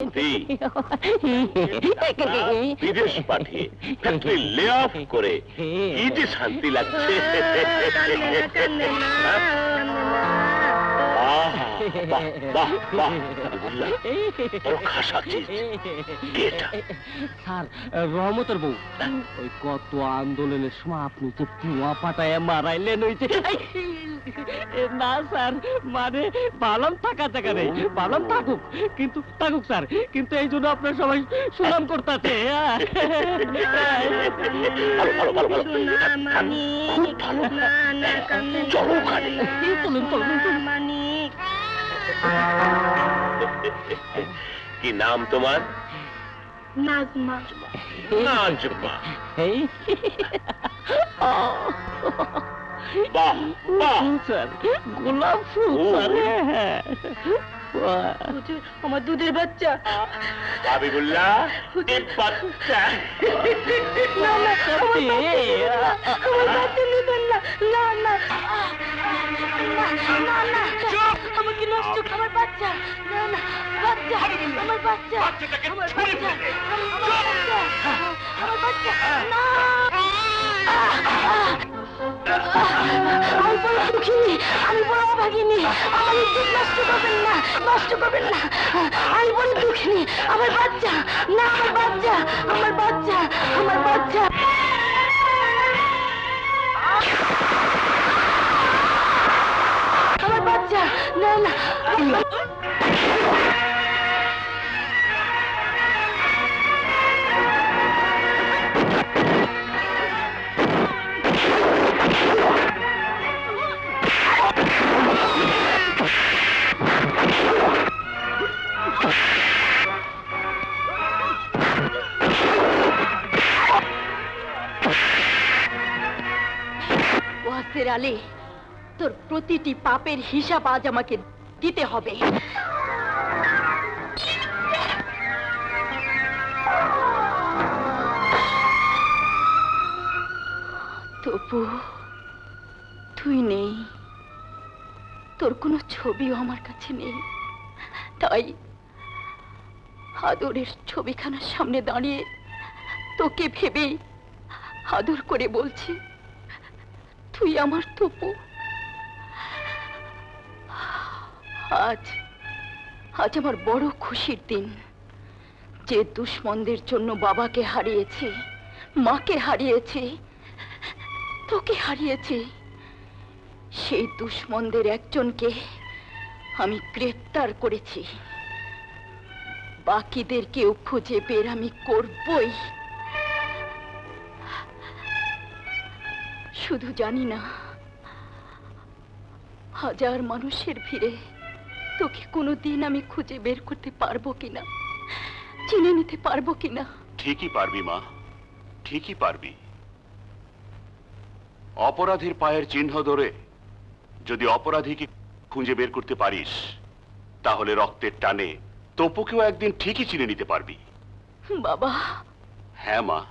শান্তি বিদেশ পাঠিয়ে ফ্যাক্টরি লে অফ করে কি যে শান্তি লাগছে। স্যার রহমতের বউ ওই কত আন্দোলনের সময় আপনি যে পুয়া পাটায় মারাইলেন ওই যে না স্যার মানে পালন থাকা জায়গা নেই পালন থাকুক কিন্তু থাকুক স্যার কিন্তু এই জন্য আপনার সবাই সুনাম করতেছে ভালো। চলো ওখানে। চলুন চলুন কি নাম তোমার? নাজমা। নাজমা। এই। বাহ বাহ। গোলাপ ফুল ও। স্যার হ্যাঁ। হুজুর আমার দুধের বাচ্চা। হাবিবুল্লাহ বাচ্চা। না না সত্যি? আমার বাচ্চা নেবেন না না। না না না। বাচ্চা না না বাচ্চা আমার বাচ্চা আমার বাচ্চা বাচ্চা না। আমি বড় দুঃখিনী আমি বড় অভাগিনী আমার ইজ্জত নষ্ট করবেন না নষ্ট করবেন না। আমি বড় দুঃখিনী আমার বাচ্চা না আমার বাচ্চা আমার বাচ্চা আমার বাচ্চা। না না ওয়াসের আলী তোর প্রতিটি পাপের হিসাব আজ আমাকে দিতে হবে। তবু তুই নেই। তোর কোনো ছবিও আমার কাছে নেই। তাই আদরের ছবিখানার সামনে দাঁড়িয়ে তোকে ভেবেই আদর করে বলছি, তুই আমার তপু। আজ আজ আমার বড় খুশির দিন। যে দুশ্মনদের জন্য বাবাকে হারিয়েছি, মাকে হারিয়েছি, তোকে হারিয়েছি, সেই দুশ্মনদের একজনকে আমি গ্রেপ্তার করেছি। বাকিদেরকেও খুঁজে বের আমি করবই। শুধু জানি না, হাজার মানুষের ভিড়ে তোকে কোনোদিন আমি খুঁজে বের করতে পারব কিনা? চিনে নিতে পারব কিনা? ঠিকই পারবি মা। ঠিকই পারবি। অপরাধীর পায়ের চিহ্ন ধরে যদি অপরাধীকে খুঁজে বের করতে পারিস তাহলে রক্তের টানে তপুকেও একদিন ঠিকই চিনে নিতে পারবি। বাবা। হ্যাঁ মা।